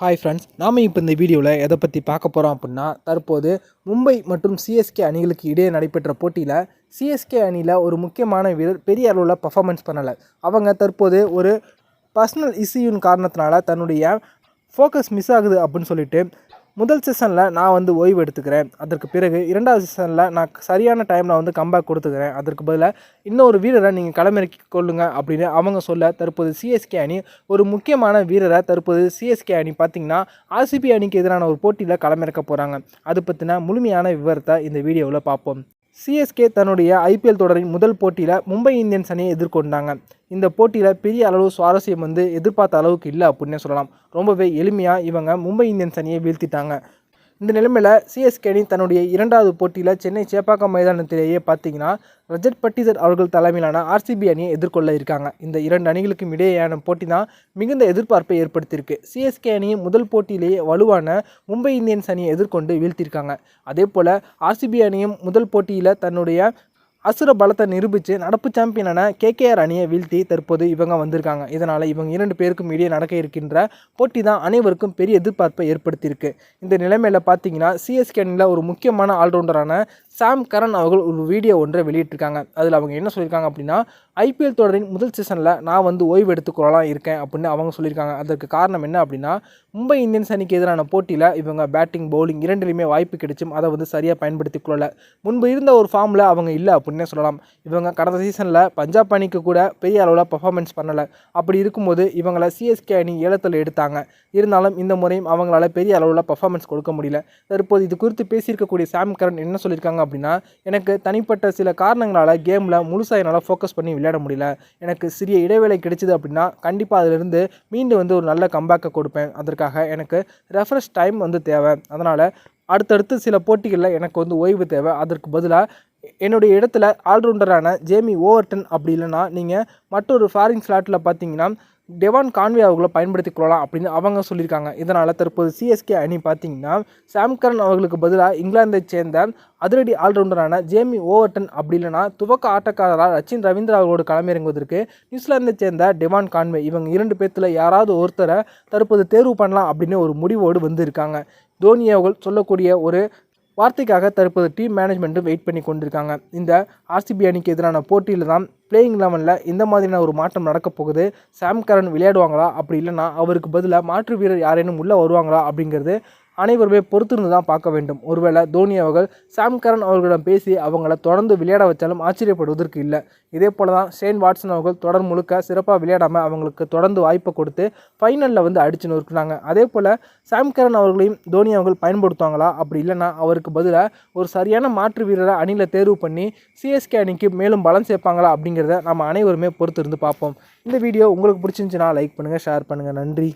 Hi friends நாம் இப்போ இந்த வீடியோவில் எதை பற்றி பார்க்க போகிறோம் அப்படின்னா தற்போது மும்பை மற்றும் சிஎஸ்கே அணிகளுக்கு இடையே நடைபெற்ற போட்டியில் சிஎஸ்கே அணியில் ஒரு முக்கியமான வீரர் பெரிய அளவில் பர்ஃபார்மன்ஸ் பண்ணலை. அவங்க தற்போது ஒரு பர்சனல் இஷ்யூன் காரணத்தினால தன்னுடைய ஃபோக்கஸ் மிஸ் ஆகுது அப்படின்னு சொல்லிட்டு முதல் சீசனில் நான் வந்து ஓய்வு எடுத்துக்கிறேன். அதற்கு பிறகு இரண்டாவது சீசனில் நான் சரியான டைமில் வந்து கம்பேக் கொடுத்துக்கிறேன். அதற்கு பதிலாக இன்னொரு வீரரை நீங்கள் களமிறக்கி கொள்ளுங்க அப்படின்னு அவங்க சொல்ல தற்போது சிஎஸ்கே அணி ஒரு முக்கியமான வீரரை தற்போது சிஎஸ்கே அணி பார்த்திங்கன்னா ஆர்சிபி அணிக்கு எதிரான ஒரு போட்டியில் களமிறக்க போகிறாங்க அது பற்றின முழுமையான விவரத்தை இந்த வீடியோவில் பார்ப்போம். சிஎஸ்கே தன்னுடைய ஐபிஎல் தொடரின் முதல் போட்டியில் மும்பை இந்தியன்ஸ் அணியை எதிர்கொண்டாங்க. இந்த போட்டியில் பெரிய அளவு சுவாரஸ்யம் வந்து எதிர்பார்த்த அளவுக்கு இல்லை அப்படின்னே சொல்லலாம். ரொம்பவே எளிமையாக இவங்க மும்பை இந்தியன்ஸ் அணியை வீழ்த்திட்டாங்க. இந்த நிலைமையில் சிஎஸ்கே அணி தன்னுடைய இரண்டாவது போட்டியில் சென்னை சேப்பாக்கம் மைதானத்திலேயே பார்த்தீங்கன்னா ரஜத் பட்டிதர் அவர்கள் தலைமையிலான ஆர்சிபி அணியை எதிர்கொள்ள இருக்காங்க. இந்த இரண்டு அணிகளுக்கும் இடையேயான போட்டி தான் மிகுந்த எதிர்பார்ப்பை ஏற்படுத்தியிருக்கு. சிஎஸ்கே அணியின் முதல் போட்டியிலேயே வலுவான மும்பை இந்தியன்ஸ் அணியை எதிர்கொண்டு வீழ்த்தியிருக்காங்க. அதே போல் ஆர்சிபி அணியும் முதல் போட்டியில் தன்னுடைய அசுர பலத்தை நிரூபித்து நடப்பு சாம்பியனான கேகேஆர் அணியை வீழ்த்தி தற்போது இவங்க வந்திருக்காங்க. இதனால் இவங்க இரண்டு பேருக்கும் இடையே நடக்க இருக்கின்ற போட்டி தான் அனைவருக்கும் பெரிய எதிர்பார்ப்பை ஏற்படுத்தியிருக்கு. இந்த நிலைமையில் பார்த்தீங்கன்னா சிஎஸ்கே அணியில் ஒரு முக்கியமான ஆல்ரவுண்டரான சாம் கரன் அவர்கள் ஒரு வீடியோ ஒன்றை வெளியிட்டிருக்காங்க. அதில் அவங்க என்ன சொல்லியிருக்காங்க அப்படின்னா ஐபிஎல் தொடரின் முதல் சீசனில் நான் வந்து ஓய்வு எடுத்துக்கொள்ளலாம் இருக்கேன் அப்படின்னு அவங்க சொல்லியிருக்காங்க. அதற்கு காரணம் என்ன அப்படின்னா மும்பை இந்தியன்ஸ் அணிக்கு எதிரான போட்டியில் இவங்க பேட்டிங் பவுலிங் இரண்டிலுமே வாய்ப்பு கிடைச்சும் அதை வந்து சரியாக பயன்படுத்தி கொள்ளலை. முன்பு இருந்த ஒரு ஃபார்மில் அவங்க இல்லை அப்படின்னு சொல்லலாம். இவங்க கடந்த சீசனில் பஞ்சாப் அணிக்கு கூட பெரிய அளவில் பர்ஃபார்மன்ஸ் பண்ணலை. அப்படி இருக்கும்போது இவங்களை சிஎஸ்கே அணி ஏலத்தில் எடுத்தாங்க. இருந்தாலும் இந்த முறையும் அவங்களால பெரிய அளவில் பர்ஃபார்மன்ஸ் கொடுக்க முடியல. தற்போது இது குறித்து பேசியிருக்கக்கூடிய சாம் கரன் என்ன சொல்லியிருக்காங்க அப்படின்னா எனக்கு தனிப்பட்ட சில காரணங்களால் கேமில் முழுசாக என்னால் ஃபோக்கஸ் பண்ணி விளையாட முடியல. எனக்கு சிறிய இடைவேளை கிடைச்சிது அப்படின்னா கண்டிப்பாக அதிலிருந்து மீண்டும் வந்து ஒரு நல்ல கம்பேக்கை கொடுப்பேன். அதற்காக எனக்கு ரெஃப்ரெஷ் டைம் வந்து தேவை. அதனால் அடுத்தடுத்து சில போட்டிகளில் எனக்கு வந்து ஓய்வு தேவை. அதற்கு பதிலாக என்னுடைய இடத்துல ஆல்ரவுண்டரான ஜேமி ஓவர்டன் அப்படி இல்லைன்னா நீங்கள் மற்றொரு ஃபாரின் ஸ்லாட்டில் பார்த்தீங்கன்னா டெவான் கான்வே அவர்களை பயன்படுத்தி கொள்ளலாம் அப்படின்னு அவங்க சொல்லியிருக்காங்க. இதனால் தற்போது சிஎஸ்கே அணி பார்த்தீங்கன்னா சாம்கரன் அவர்களுக்கு பதிலாக இங்கிலாந்தை சேர்ந்த அதிரடி ஆல்ரவுண்டரான ஜேமி ஓவர்டன் அப்படி இல்லைனா துவக்க ஆட்டக்காரராக ரச்சின் ரவீந்திரா அவர்களோடு களமிறங்குவதற்கு நியூசிலாந்தை சேர்ந்த டெவான் கான்வே இவங்க இரண்டு பேர்த்தில் யாராவது ஒருத்தரை தற்போது தேர்வு பண்ணலாம் அப்படின்னு ஒரு முடிவோடு வந்திருக்காங்க. தோனி அவர்கள் சொல்லக்கூடிய ஒரு வார்த்தைக்காக தற்போது டீம் மேனேஜ்மெண்ட்டும் வெயிட் பண்ணி கொண்டிருக்காங்க. இந்த ஆர்சிபி அணிக்கு எதிரான போட்டியில் தான் பிளேயிங் லெவனில் இந்த மாதிரியான ஒரு மாற்றம் நடக்க போகுது. சாம் கரன் விளையாடுவாங்களா? அப்படி இல்லைன்னா அவருக்கு பதிலாக மாற்று வீரர் யாரேனும் உள்ளே வருவாங்களா? அப்படிங்கிறது அனைவருமே பொறுத்திருந்து தான் பார்க்க வேண்டும். ஒருவேளை தோனி அவர்கள் சாம்கரன் அவர்களிடம் பேசி அவங்கள தொடர்ந்து விளையாட வச்சாலும் ஆச்சரியப்படுவதற்கு இல்லை. இதே போல தான் ஷேன் வாட்ஸன் அவர்கள் தொடர் முழுக்க சிறப்பாக விளையாடாமல் அவங்களுக்கு தொடர்ந்து வாய்ப்பை கொடுத்து ஃபைனலில் வந்து அடிச்சு நொறுக்குனாங்க. அதே போல் சாம்கரன் அவர்களையும் தோனி அவர்கள் பயன்படுத்துவாங்களா? அப்படி இல்லைன்னா அவருக்கு பதிலாக ஒரு சரியான மாற்று வீரரை அணியில் தேர்வு பண்ணி சிஎஸ்கே அணிக்கு மேலும் பலம் சேர்ப்பாங்களா? அப்படிங்கிறத நம்ம அனைவருமே பொறுத்திருந்து பார்ப்போம். இந்த வீடியோ உங்களுக்கு பிடிச்சிருந்துச்சுன்னா லைக் பண்ணுங்கள் ஷேர் பண்ணுங்கள் நன்றி.